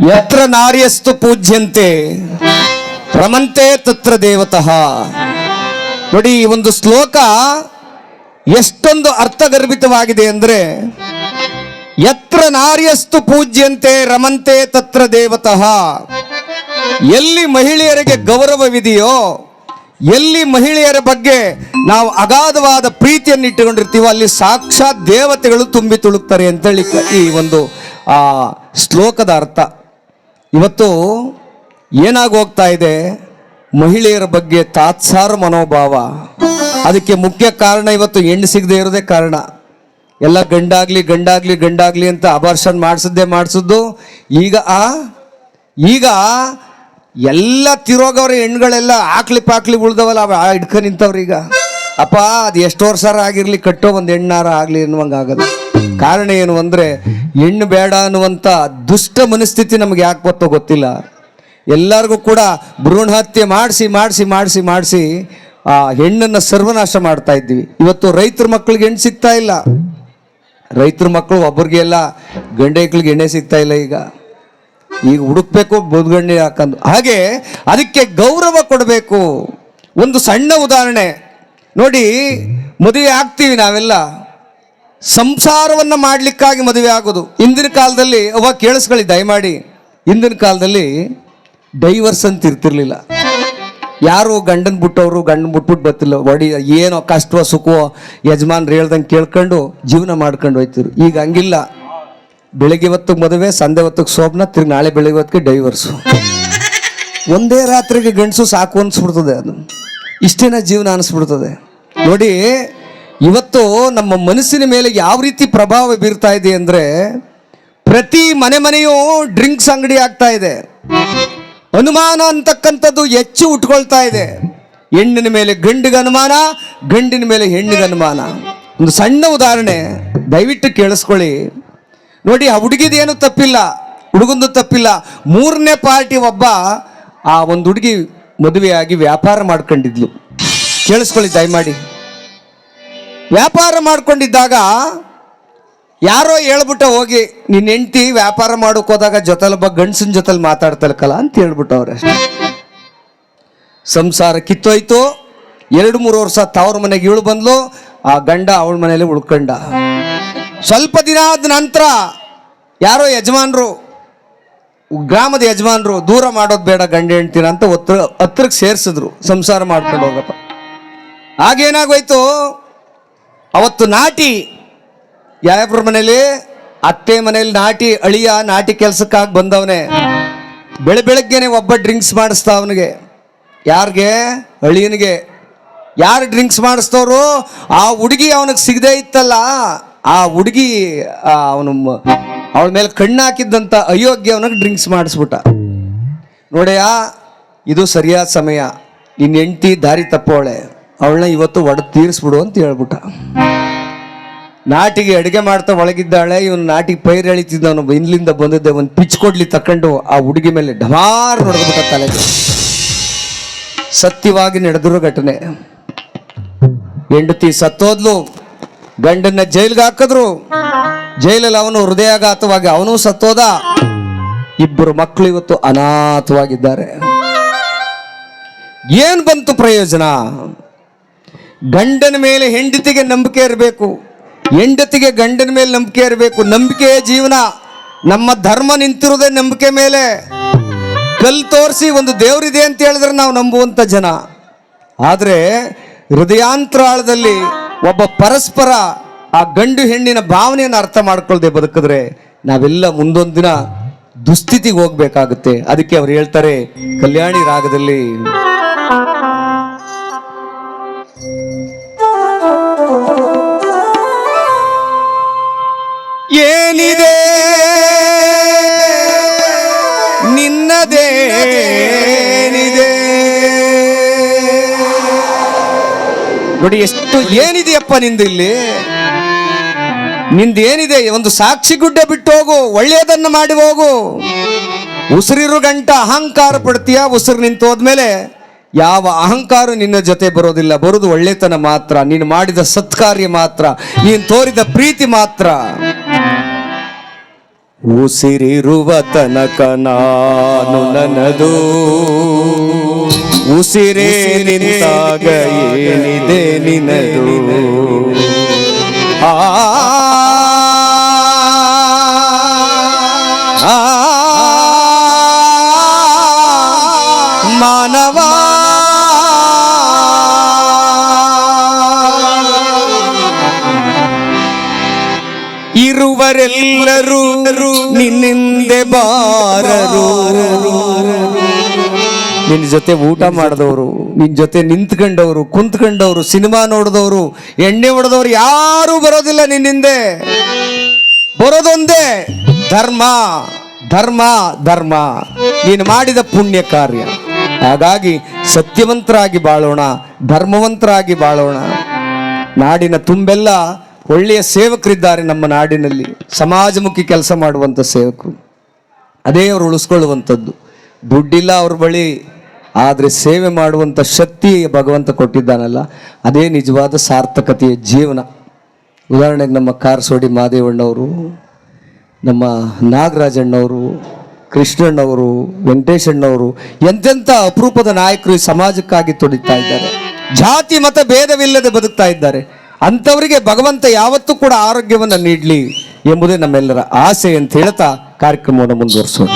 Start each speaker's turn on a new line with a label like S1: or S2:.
S1: ಯತ್ರ ನಾರ್ಯಸ್ತು ಪೂಜ್ಯಂತೆ, ರಮಂತೆ ತತ್ರ ದೇವತಃ. ನೋಡಿ, ಈ ಒಂದು ಶ್ಲೋಕ ಎಷ್ಟೊಂದು ಅರ್ಥಗರ್ಭಿತವಾಗಿದೆ ಅಂದ್ರೆ, ಯತ್ರ ನಾರ್ಯಸ್ತು ಪೂಜ್ಯಂತೆ, ರಮಂತೆ ತತ್ರ ದೇವತಃ. ಎಲ್ಲಿ ಮಹಿಳೆಯರಿಗೆ ಗೌರವವಿದೆಯೋ, ಎಲ್ಲಿ ಮಹಿಳೆಯರ ಬಗ್ಗೆ ನಾವು ಅಗಾಧವಾದ ಪ್ರೀತಿಯನ್ನು ಇಟ್ಟುಕೊಂಡಿರ್ತೀವೋ, ಅಲ್ಲಿ ಸಾಕ್ಷಾತ್ ದೇವತೆಗಳು ತುಂಬಿ ತುಳುಕ್ತಾರೆ ಅಂತೇಳಿ ಈ ಒಂದು, ಆ ಶ್ಲೋಕದ ಅರ್ಥ. ಇವತ್ತು ಏನಾಗಿ ಹೋಗ್ತಾ ಇದೆ? ಮಹಿಳೆಯರ ಬಗ್ಗೆ ತಾತ್ಸಾರ ಮನೋಭಾವ. ಅದಕ್ಕೆ ಮುಖ್ಯ ಕಾರಣ ಇವತ್ತು ಹೆಣ್ಣು ಸಿಗದೆ ಇರೋದೇ ಕಾರಣ. ಎಲ್ಲ ಗಂಡಾಗ್ಲಿ ಗಂಡಾಗ್ಲಿ ಗಂಡಾಗ್ಲಿ ಅಂತ ಅಬಾರ್ಷನ್ ಮಾಡಿಸಿದ್ದೆ ಮಾಡಿಸಿದ್ದು. ಈಗ ಆ, ಈಗ ಎಲ್ಲ ತಿರೋಗವ್ರ ಹೆಣ್ಗಳೆಲ್ಲ ಆಕ್ಲಿ ಪಾಕ್ಲಿ ಉಳ್ದವಲ್ಲ, ಅವ ಹಿಡ್ಕ ನಿಂತವ್ರು ಈಗ. ಅಪ್ಪ, ಅದು ಎಷ್ಟು ವರ್ಷಾರ ಆಗಿರ್ಲಿ, ಕಟ್ಟೋ ಒಂದು ಹೆಣ್ಣಾರ ಆಗಲಿ ಅನ್ನುವಂಗೆ ಕಾರಣ ಏನು ಅಂದ್ರೆ ಹೆಣ್ಣು ಬೇಡ ಅನ್ನುವಂಥ ದುಷ್ಟ ಮನಸ್ಥಿತಿ ನಮ್ಗೆ ಯಾಕೆ ಗೊತ್ತೋ ಗೊತ್ತಿಲ್ಲ. ಎಲ್ಲರಿಗೂ ಕೂಡ ಭ್ರೂಣ ಹತ್ಯೆ ಮಾಡಿಸಿ ಮಾಡಿಸಿ ಮಾಡಿಸಿ ಮಾಡಿಸಿ ಆ ಹೆಣ್ಣನ್ನು ಸರ್ವನಾಶ ಮಾಡ್ತಾ ಇದ್ದೀವಿ. ಇವತ್ತು ರೈತರ ಮಕ್ಕಳಿಗೆ ಹೆಣ್ಣು ಸಿಗ್ತಾ ಇಲ್ಲ. ರೈತರ ಮಕ್ಕಳು ಒಬ್ಬರಿಗೆಲ್ಲ ಗಂಡೆಗಳಿಗೆ ಎಣ್ಣೆ ಸಿಗ್ತಾ ಇಲ್ಲ ಈಗ. ಈಗ ಹುಡುಕ್ಬೇಕು, ಬುದ್ಗಣ್ಣೆ ಹಾಕಂದು. ಹಾಗೆ ಅದಕ್ಕೆ ಗೌರವ ಕೊಡಬೇಕು. ಒಂದು ಸಣ್ಣ ಉದಾಹರಣೆ. ನೋಡಿ, ಮದುವೆ ಆಗ್ತೀವಿ ನಾವೆಲ್ಲ. ಸಂಸಾರವನ್ನು ಮಾಡಲಿಕ್ಕಾಗಿ ಮದುವೆ ಆಗೋದು. ಇಂದಿನ ಕಾಲದಲ್ಲಿ ಅವ ಕೇಳಿಸ್ಕೊಳ್ಳಿ, ದಯಮಾಡಿ. ಇಂದಿನ ಕಾಲದಲ್ಲಿ ಡೈವರ್ಸ್ ಅಂತ ಇರ್ತಿರ್ಲಿಲ್ಲ. ಯಾರು ಗಂಡನ ಬಿಟ್ಟವರು, ಗಂಡನ್ ಬಿಟ್ಬಿಟ್ಟು ಬರ್ತಿಲ್ಲ. ಒಡಿ, ಏನೋ ಕಷ್ಟವೋ ಸುಖವೋ ಯಜಮಾನ್ರು ಹೇಳ್ದಂಗೆ ಕೇಳ್ಕೊಂಡು ಜೀವನ ಮಾಡ್ಕೊಂಡು ಹೋಯ್ತಿರು ಈಗ ಹಂಗಿಲ್ಲ. ಬೆಳಿಗ್ಗೆ ಹೊತ್ತಿಗೆ ಮದುವೆ, ಸಂಜೆ ಹೊತ್ತಿಗೆ ಸೋಪ್ನ ತಿರ್ಗಿ ನಾಳೆ ಬೆಳಿಗ್ಗೆ ಹೊತ್ತಿಗೆ ಡೈವರ್ಸು. ಒಂದೇ ರಾತ್ರಿಗೆ ಗಂಡಸು ಸಾಕು ಅನಿಸ್ಬಿಡ್ತದೆ ಅದು. ಇಷ್ಟೇನ ಜೀವನ ಅನಿಸ್ಬಿಡ್ತದೆ. ನೋಡಿ ಇವತ್ತು ನಮ್ಮ ಮನಸ್ಸಿನ ಮೇಲೆ ಯಾವ ರೀತಿ ಪ್ರಭಾವ ಬೀರ್ತಾ ಇದೆ ಅಂದರೆ ಪ್ರತಿ ಮನೆ ಮನೆಯೂ ಡ್ರಿಂಕ್ಸ್ ಅಂಗಡಿ ಆಗ್ತಾ ಇದೆ. ಅನುಮಾನ ಅಂತಕ್ಕಂಥದ್ದು ಹೆಚ್ಚು ಉಟ್ಕೊಳ್ತಾ ಇದೆ. ಹೆಣ್ಣಿನ ಮೇಲೆ ಗಂಡಿಗೆ ಅನುಮಾನ, ಗಂಡಿನ ಮೇಲೆ ಹೆಣ್ಣಿಗೆ ಅನುಮಾನ. ಒಂದು ಸಣ್ಣ ಉದಾಹರಣೆ, ದಯವಿಟ್ಟು ಕೇಳಿಸ್ಕೊಳ್ಳಿ. ನೋಡಿ, ಆ ಹುಡುಗಿದೇನು ತಪ್ಪಿಲ್ಲ, ಹುಡುಗಂದು ತಪ್ಪಿಲ್ಲ. ಮೂರನೇ ಪಾರ್ಟಿ ಒಬ್ಬ ಆ ಒಂದು ಹುಡುಗಿ ಮದುವೆಯಾಗಿ ವ್ಯಾಪಾರ ಮಾಡ್ಕೊಂಡಿದ್ಲು. ಕೇಳಿಸ್ಕೊಳ್ಳಿ, ದಯಮಾಡಿ. ವ್ಯಾಪಾರ ಮಾಡ್ಕೊಂಡಿದ್ದಾಗ ಯಾರೋ ಹೇಳ್ಬಿಟ್ಟ ಹೋಗಿ ನಿನ್ನ ಹೆಂಡತಿ ವ್ಯಾಪಾರ ಮಾಡೋಕೆ ಹೋದಾಗ ಜೊತೆಲೊಬ್ಬ ಗಂಡಸಿನ ಜೊತೆಲಿ ಮಾತಾಡ್ತಲ್ಕಲ್ಲ ಅಂತ ಹೇಳ್ಬಿಟ್ಟವ್ರೆ ಅವ್ರೆ ಸಂಸಾರ ಕಿತ್ತೋಯ್ತು. ಎರಡು ಮೂರು ವರ್ಷ ತವ್ರ ಮನೆಗೆ ಇವಳು ಬಂದ್ಲು. ಆ ಗಂಡ ಅವಳ ಮನೇಲಿ ಉಳ್ಕೊಂಡ. ಸ್ವಲ್ಪ ದಿನ ಆದ ನಂತರ ಯಾರೋ ಯಜಮಾನರು, ಗ್ರಾಮದ ಯಜಮಾನರು, ದೂರ ಮಾಡೋದು ಬೇಡ ಗಂಡ ಹೆಂಡ್ತೀರ ಅಂತ ಒತ್ತ ಹತ್ರಕ್ಕೆ ಸೇರಿಸಿದ್ರು. ಸಂಸಾರ ಮಾಡ್ಕೊಂಡು ಹೋಗಪ್ಪ. ಆಗೇನಾಗೋಯ್ತು ಅವತ್ತು ನಾಟಿ, ಯಾವ್ಯಾವ್ರ ಮನೇಲಿ ಅತ್ತೆ ಮನೇಲಿ ನಾಟಿ, ಅಳಿಯ ನಾಟಿ ಕೆಲ್ಸಕ್ಕಾಗಿ ಬಂದವನೆ. ಬೆಳೆ ಬೆಳಗ್ಗೆನೆ ಒಬ್ಬ ಡ್ರಿಂಕ್ಸ್ ಮಾಡಿಸ್ತಾ ಅವನಿಗೆ. ಯಾರಿಗೆ? ಅಳಿಯನಿಗೆ. ಯಾರು ಡ್ರಿಂಕ್ಸ್ ಮಾಡಿಸ್ತವ್ರು? ಆ ಹುಡುಗಿ ಅವನಿಗೆ ಸಿಗದೇ ಇತ್ತಲ್ಲ. ಆ ಹುಡುಗಿ ಅವನು ಅವಳ ಮೇಲೆ ಕಣ್ಣು ಹಾಕಿದ್ದಂಥ ಅಯೋಗ್ಯ ಅವನಿಗೆ ಡ್ರಿಂಕ್ಸ್ ಮಾಡಿಸ್ಬಿಟ್ಟ. ನೋಡ್ಯಾ, ಇದು ಸರಿಯಾದ ಸಮಯ. ನಿನ್ನ ಹೆಂಡ್ತಿ ದಾರಿ ತಪ್ಪೋಳೆ. ಅವಳನ್ನ ಇವತ್ತು ಒಡೆದು ತೀರಿಸ್ಬಿಡು ಅಂತ ಹೇಳ್ಬಿಟ್ಟ. ನಾಟಿಗೆ ಅಡುಗೆ ಮಾಡ್ತಾ ಒಳಗಿದ್ದಾಳೆ, ಇವನು ನಾಟಿಗೆ ಪೈರು ಎಳಿತಿದ್ದವನು ಇಲ್ಲಿಂದ ಬಂದಿದ್ದೆ ಒಂದು ಪಿಚ್ ಕೊಡ್ಲಿ ತಕೊಂಡು ಆ ಹುಡುಗಿ ಮೇಲೆ ಢಮಾರ್ ನೋಡ್ಬಿಟ್ಟ ತಲೆಗೆ. ಸತ್ಯವಾಗಿ ನಡೆದಿರೋ ಘಟನೆ. ಹೆಂಡತಿ ಸತ್ತೋದ್ಲು, ಗಂಡನ್ನ ಜೈಲ್ಗೆ ಹಾಕಿದ್ರು. ಜೈಲಲ್ಲಿ ಅವನು ಹೃದಯಾಘಾತವಾಗಿ ಅವನು ಸತ್ತೋದ. ಇಬ್ಬರು ಮಕ್ಕಳು ಇವತ್ತು ಅನಾಥವಾಗಿದ್ದಾರೆ. ಏನ್ ಬಂತು ಪ್ರಯೋಜನ? ಗಂಡನ ಮೇಲೆ ಹೆಂಡತಿಗೆ ನಂಬಿಕೆ ಇರಬೇಕು. ಹೆಂಡತಿಗೆ ಗಂಡನ ಮೇಲೆ ನಂಬಿಕೆ ಇರಬೇಕು. ನಂಬಿಕೆ ಜೀವನ. ನಮ್ಮ ಧರ್ಮ ನಿಂತಿರೋದೇ ನಂಬಿಕೆ ಮೇಲೆ. ಕಲ್ ತೋರಿಸಿ ಒಂದು ದೇವರಿದೆ ಅಂತ ಹೇಳಿದ್ರೆ ನಾವು ನಂಬುವಂಥ ಜನ. ಆದರೆ ಹೃದಯಾಂತರಾಳದಲ್ಲಿ ಒಬ್ಬ ಪರಸ್ಪರ ಆ ಗಂಡು ಹೆಣ್ಣಿನ ಭಾವನೆಯನ್ನು ಅರ್ಥ ಮಾಡ್ಕೊಳ್ದೆ ಬದುಕಿದ್ರೆ ನಾವೆಲ್ಲ ಮುಂದೊಂದು ದಿನ ದುಸ್ಥಿತಿಗೆ ಹೋಗ್ಬೇಕಾಗುತ್ತೆ. ಅದಕ್ಕೆ ಅವ್ರು ಹೇಳ್ತಾರೆ, ಕಲ್ಯಾಣಿ ರಾಗದಲ್ಲಿ ಏನಿದೆ? ನಿನ್ನದೇನಿದೆ ನೋಡಿ ಎಷ್ಟು ಏನಿದೆಯಪ್ಪ ನಿಂದು ಇಲ್ಲಿ ನಿಂದೇನಿದೆ? ಒಂದು ಸಾಕ್ಷಿ ಗುಡ್ಡೆ ಬಿಟ್ಟು ಹೋಗು, ಒಳ್ಳೆಯದನ್ನು ಮಾಡಿ ಹೋಗು. ಉಸಿರಿರು ಗಂಟ ಅಹಂಕಾರ ಪಡ್ತೀಯ? ಉಸಿರು ನಿಂತು ಹೋದ್ಮೇಲೆ ಯಾವ ಅಹಂಕಾರ ನಿನ್ನ ಜೊತೆ ಬರೋದಿಲ್ಲ? ಬರೋದು ಒಳ್ಳೆತನ ಮಾತ್ರ, ನೀನು ಮಾಡಿದ ಸತ್ಕಾರ್ಯ ಮಾತ್ರ, ನೀನು ತೋರಿದ ಪ್ರೀತಿ ಮಾತ್ರ. ಉಸಿರಿರುವ ತನಕ ನಾನು ನನದು ಉಸಿರೇ ನಿಂತಾಗ ಏನಿದೆ ನಿನದು ಆ ಮಾನವ ಬಾರರು. ನಿನ್ನ ಜೊತೆ ಊಟ ಮಾಡಿದವರು ನಿನ್ನ ಜೊತೆ ನಿಂತ್ಕೊಂಡವರು ಕುಂತ್ಕೊಂಡವರು ಸಿನಿಮಾ ನೋಡಿದವರು ಎಣ್ಣೆ ಹೊಡೆದವರು ಯಾರೂ ಬರೋದಿಲ್ಲ ನಿನ್ನಿಂದೆ ಬರೋದೊಂದೇ ಧರ್ಮ ಧರ್ಮ ಧರ್ಮ. ನೀನು ಮಾಡಿದ ಪುಣ್ಯ ಕಾರ್ಯ. ಹಾಗಾಗಿ ಸತ್ಯವಂತರಾಗಿ ಬಾಳೋಣ ಧರ್ಮವಂತರಾಗಿ ಬಾಳೋಣ. ನಾಡಿನ ತುಂಬೆಲ್ಲ ಒಳ್ಳೆಯ ಸೇವಕರಿದ್ದಾರೆ ನಮ್ಮ ನಾಡಿನಲ್ಲಿ. ಸಮಾಜಮುಖಿ ಕೆಲಸ ಮಾಡುವಂಥ ಸೇವಕರು. ಅದೇ ಅವರು ಉಳಿಸ್ಕೊಳ್ಳುವಂಥದ್ದು. ದುಡ್ಡಿಲ್ಲ ಅವ್ರ ಬಳಿ, ಆದರೆ ಸೇವೆ ಮಾಡುವಂಥ ಶಕ್ತಿ ಭಗವಂತ ಕೊಟ್ಟಿದ್ದಾನಲ್ಲ, ಅದೇ ನಿಜವಾದ ಸಾರ್ಥಕತೆಯ ಜೀವನ. ಉದಾಹರಣೆಗೆ ನಮ್ಮ ಕಾರಸೋಡಿ ಮಾದೇವಣ್ಣವರು, ನಮ್ಮ ನಾಗರಾಜಣ್ಣವರು, ಕೃಷ್ಣಣ್ಣವರು, ವೆಂಕಟೇಶಣ್ಣವರು, ಎಂತೆಂಥ ಅಪರೂಪದ ನಾಯಕರು ಸಮಾಜಕ್ಕಾಗಿ ತೊಡಿತಾ ಇದ್ದಾರೆ. ಜಾತಿ, ಮತ, ಭೇದವಿಲ್ಲದೆ ಬದುಕ್ತಾ ಇದ್ದಾರೆ. ಅಂಥವರಿಗೆ ಭಗವಂತ ಯಾವತ್ತೂ ಕೂಡ ಆರೋಗ್ಯವನ್ನು ನೀಡಲಿ. ಎಂಬುದೇ ನಮ್ಮೆಲ್ಲರ ಆಸೆ ಅಂತ ಹೇಳ್ತಾ ಕಾರ್ಯಕ್ರಮವನ್ನು ಮುಂದುವರಿಸೋಣ.